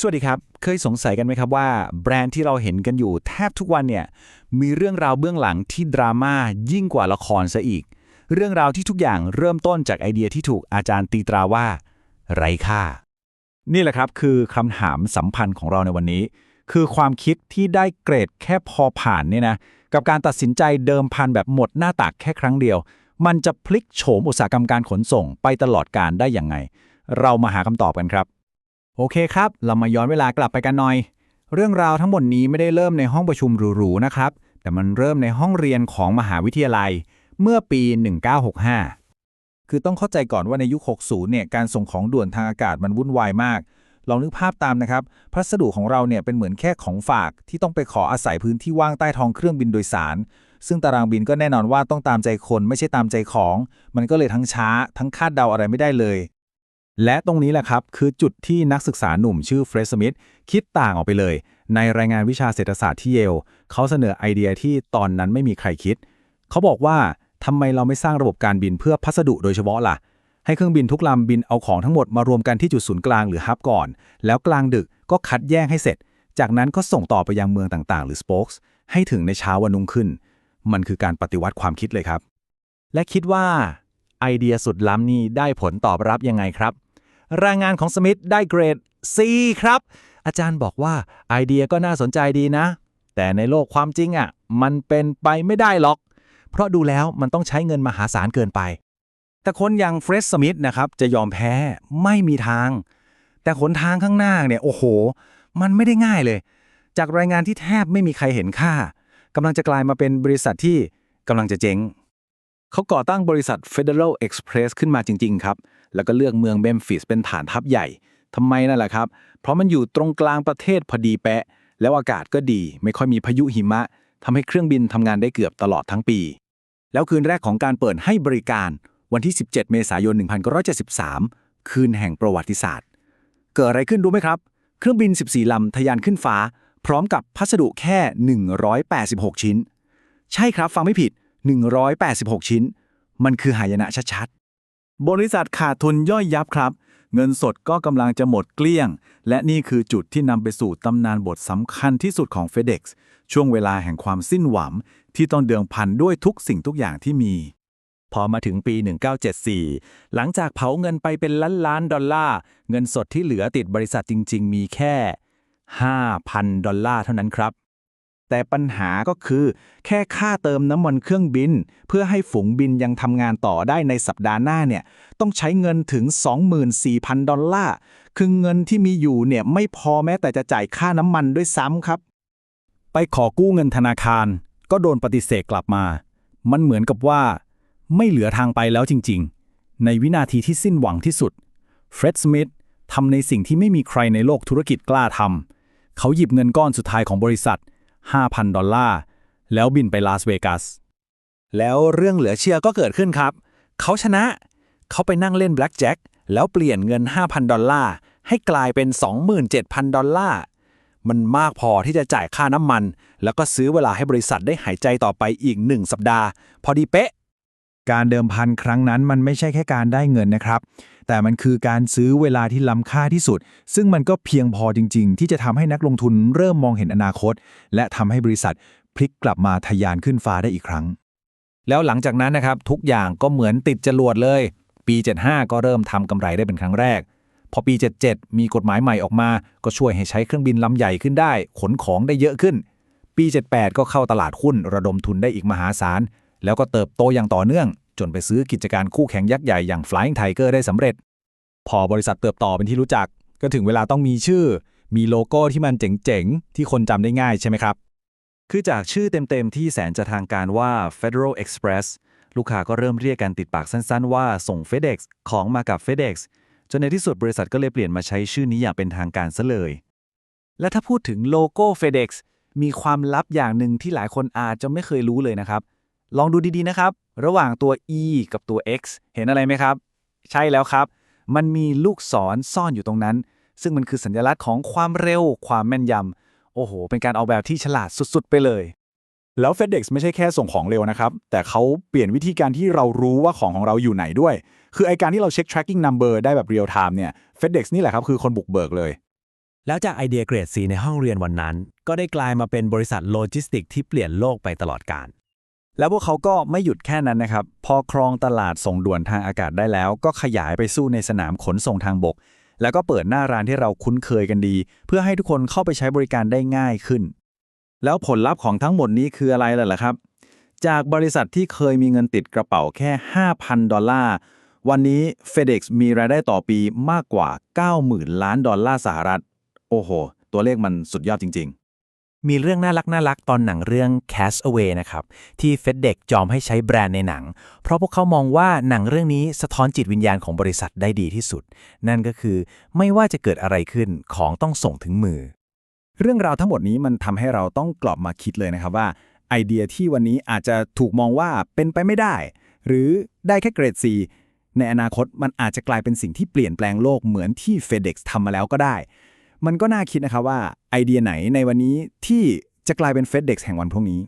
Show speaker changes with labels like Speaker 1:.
Speaker 1: สวัสดีครับ เคยสงสัยกันไหมครับว่าแบรนด์ที่เราเห็นกันอยู่แทบทุกวันเนี่ยมีเรื่องราวเบื้องหลังที่ดราม่ายิ่งกว่าละครซะอีก เรื่องราวที่ทุกอย่างเริ่มต้นจากไอเดียที่ถูกอาจารย์ตีตราว่า ไร้ค่า นี่แหละครับคือคำถามสัมพันธ์ของเราในวันนี้ คือความคิดที่ได้เกรดแค่พอผ่านเนี่ยนะกับการตัดสินใจเดิมพันแบบหมดหน้าตักแค่ครั้งเดียว มันจะพลิกโฉมอุตสาหกรรมการขนส่งไปตลอดการได้อย่างไง เรามาหาคำตอบกันครับ โอเคครับ เรามาย้อนเวลากลับไปกันหน่อย เรื่องราวทั้งหมดนี้ไม่ได้เริ่มในห้องประชุมหรูๆนะครับ แต่มันเริ่มในห้องเรียนของมหาวิทยาลัย เมื่อปี 1965
Speaker 2: คือต้องเข้าใจก่อนว่าในยุค 60 เนี่ย การส่งของด่วนทางอากาศมันวุ่นวายมาก ลองนึกภาพตามนะครับ พัสดุของเราเนี่ยเป็นเหมือนแค่ของฝากที่ต้องไปขออาศัยพื้นที่ว่างใต้ท้องเครื่องบินโดยสาร ซึ่งตารางบินก็แน่นอนว่าต้องตามใจคนไม่ใช่ตามใจของ มันก็เลยทั้งช้า ทั้งคาดเดาอะไรไม่ได้เลย
Speaker 1: และตรงนี้แหละครับ คือจุดที่นักศึกษาหนุ่มชื่อเฟรสมิธคิดต่างออกไปเลย ในรายงานวิชาเศรษฐศาสตร์ที่เยลเขาเสนอไอเดียที่ตอนนั้นไม่มีใครคิด เขาบอกว่าทำไมเราไม่สร้างระบบการบินเพื่อพัสดุโดยเฉพาะล่ะ ให้เครื่องบินทุกลำบินเอาของทั้งหมดมารวมกันที่จุดศูนย์กลางหรือฮับก่อน แล้วกลางดึกก็คัดแยกให้เสร็จ จากนั้นก็ส่งต่อไปยังเมืองต่างๆ หรือ spokes ให้ถึงในเช้าวันนุ่งขึ้น มันคือการปฏิวัติความคิดเลยครับ และคิดว่าไอเดียสุดล้ำนี้ได้ผลตอบรับยังไงครับ รายงานของสมิธได้เกรด C ครับ อาจารย์บอกว่าไอเดียก็น่าสนใจดีนะ แต่ในโลกความจริงอะ มันเป็นไปไม่ได้หรอก เพราะดูแล้วมันต้องใช้เงินมหาศาลเกินไป แต่คนอย่างเฟรดสมิธนะครับจะยอมแพ้ไม่มีทาง แต่ขนทางข้างหน้าเนี่ยโอ้โห มันไม่ได้ง่ายเลย จากรายงานที่แทบไม่มีใครเห็นค่ากำลังจะกลายมาเป็นบริษัทที่กำลังจะเจ๊งเขาก่อตั้งบริษัท Federal Express ขึ้นมาจริง ๆ ครับ แล้วก็เลือกเมืองเมมฟิสเป็นฐานทัพใหญ่ทำไมนั่นแหละครับ เพราะมันอยู่ตรงกลางประเทศพอดีแปะ แล้วอากาศก็ดี ไม่ค่อยมีพายุหิมะทำให้เครื่องบินทำงานได้เกือบตลอดทั้งปี แล้วคืนแรกของการเปิดให้บริการวันที่ 17 เมษายน 1973 คืนแห่งประวัติศาสตร์ เกิดอะไรขึ้นรู้ไหมครับ เครื่องบิน 14 ลำทะยานขึ้นฟ้า พร้อมกับพัสดุแค่ 186 ชิ้น ใช่ครับฟังไม่ผิด 186 ชิ้น มันคือหายนะชัดๆ บริษัทขาดทุนย่อยยับครับ เงินสดก็กำลังจะหมดเกลี้ยง และนี่คือจุดที่นำไปสู่ตำนานบทสำคัญที่สุดของ FedEx ช่วงเวลาแห่งความสิ้นหวัง ที่ต้องเดืองพันด้วยทุกสิ่งทุกอย่างที่มี พอมาถึงปี 1974 หลังจากเผาเงินไปเป็นล้านล้านดอลลาร์ เงินสดที่เหลือติดบริษัทจริง ๆ มีแค่ 5,000 ดอลลาร์เท่านั้นครับ แต่ปัญหาก็คือ แค่ค่าเติมน้ำมันเครื่องบิน เพื่อให้ฝูงบินยังทำงานต่อได้ในสัปดาห์หน้าเนี่ยต้องใช้เงินถึง 24,000 ดอลลาร์ คือเงินที่มีอยู่เนี่ยไม่พอแม้แต่จะจ่ายค่าน้ำมันด้วยซ้ำครับ ไปขอกู้เงินธนาคาร ก็โดนปฏิเสธกลับมา มันเหมือนกับว่า ไม่เหลือทางไปแล้วจริง ๆ ในวินาทีที่สิ้นหวังที่สุดเฟร็ดสมิธทำในสิ่งที่ไม่มีใครในโลกธุรกิจกล้าทำเขาหยิบเงินก้อนสุดท้ายของบริษัท 5,000 ดอลลาร์ แล้วบินไปลาสเวกัส แล้วเรื่องเหลือเชื่อก็เกิดขึ้นครับ เขาชนะ เขาไปนั่งเล่นแบล็กแจ็คแล้วเปลี่ยนเงิน 5,000 ดอลลาร์ ให้กลายเป็น 27,000 ดอลลาร์ มันมากพอที่จะจ่ายค่าน้ำมัน แล้วก็ซื้อเวลาให้บริษัทได้หายใจต่อไปอีกหนึ่งสัปดาห์ พอดีเป๊ะ
Speaker 2: การเดิมพันครั้งนั้นมันไม่ใช่แค่การได้เงินนะครับ แต่มันคือการซื้อเวลาที่ล้ำค่าที่สุด ซึ่งมันก็เพียงพอจริง ๆ ที่จะทำให้นักลงทุนเริ่มมองเห็นอนาคต และทำให้บริษัทพลิกกลับมาทะยานขึ้นฟ้าได้อีกครั้ง
Speaker 1: แล้วหลังจากนั้นนะครับทุกอย่างก็เหมือนติดจรวดเลย ปี 75 ก็เริ่มทำกำไรได้เป็นครั้งแรก พอปี 77 มีกฎหมายใหม่ออกมา ก็ช่วยให้ใช้เครื่องบินลำใหญ่ขึ้นได้ ขนของได้เยอะขึ้น ปี 78 ก็เข้าตลาดหุ้นระดมทุนได้อีกมหาศาล แล้วก็เติบโตอย่างต่อเนื่อง จนไปซื้อกิจการคู่แข่งยักษ์ใหญ่อย่าง Flying Tiger ได้สำเร็จ พอบริษัทเติบโตเป็นที่รู้จัก ก็ถึงเวลาต้องมีชื่อ มีโลโก้ที่มันเจ๋งๆ ที่คนจำได้ง่ายใช่ไหมครับ คือจากชื่อเต็มๆ ที่แสนจะทางการว่า Federal Express ลูกค้าก็เริ่มเรียกกันติดปากสั้นๆ ว่าส่ง FedEx ของมากับ FedEx จนในที่สุดบริษัทก็เลยเปลี่ยนมาใช้ชื่อนี้อย่างเป็นทางการซะเลย และถ้าพูดถึงโลโก้ FedEx มีความลับอย่างหนึ่งที่หลายคนอาจจะไม่เคยรู้เลยนะครับ ลองดูดีๆนะครับ ระหว่างตัว E กับตัว X เห็นอะไรไหมครับ ใช่แล้วครับ มันมีลูกศรซ่อนอยู่ตรงนั้น ซึ่งมันคือสัญลักษณ์ของความเร็ว ความแม่นยำ โอ้โห เป็นการออกแบบที่ฉลาดสุดๆ ไปเลย
Speaker 2: แล้ว FedEx ไม่ใช่แค่ส่งของเร็วนะครับ แต่เขาเปลี่ยนวิธีการที่เรารู้ว่าของของเราอยู่ไหนด้วย คือไอการที่เราเช็ค tracking number ได้แบบ real time เนี่ย FedEx นี่แหละครับคือคนบุกเบิกเลย
Speaker 3: แล้วจากไอเดียเกรด C ในห้องเรียนวันนั้น ก็ได้กลายมาเป็นบริษัทโลจิสติกที่เปลี่ยนโลกไปตลอดกาล
Speaker 1: แล้วพวกเขาก็ไม่หยุดแค่นั้นนะครับ พอครองตลาดส่งด่วนทางอากาศได้แล้ว ก็ขยายไปสู้ในสนามขนส่งทางบก แล้วก็เปิดหน้าร้านที่เราคุ้นเคยกันดี เพื่อให้ทุกคนเข้าไปใช้บริการได้ง่ายขึ้น แล้วผลลัพธ์ของทั้งหมดนี้คืออะไรล่ะครับ จากบริษัทที่เคยมีเงินติดกระเป๋าแค่ 5,000 ดอลลาร์ วันนี้ FedEx มีรายได้ต่อปีมากกว่า 90,000 ล้านดอลลาร์สหรัฐ โอ้โห ตัวเลขมันสุดยอดจริง ๆ
Speaker 3: มีเรื่องน่ารักน่ารักตอนหนังเรื่อง Castaway นะครับ ที่เฟดเด็กยอมให้ใช้แบรนด์ในหนัง เพราะพวกเขามองว่าหนังเรื่องนี้สะท้อนจิตวิญญาณของบริษัทได้ดีที่สุด นั่นก็คือไม่ว่าจะเกิดอะไรขึ้นของต้องส่งถึงมือ
Speaker 1: เรื่องราวทั้งหมดนี้มันทำให้เราต้องกลับมาคิดเลยนะครับว่า ไอเดียที่วันนี้อาจจะถูกมองว่าเป็นไปไม่ได้ หรือได้แค่เกรด C ในอนาคตมันอาจจะกลายเป็นสิ่งที่เปลี่ยนแปลงโลกเหมือนที่ FedEx ทำมาแล้วก็ได้ มันก็น่าคิดนะครับว่าไอเดียไหนในวันนี้ที่จะกลายเป็นเฟสเด็กแห่งวันพรุ่งนี้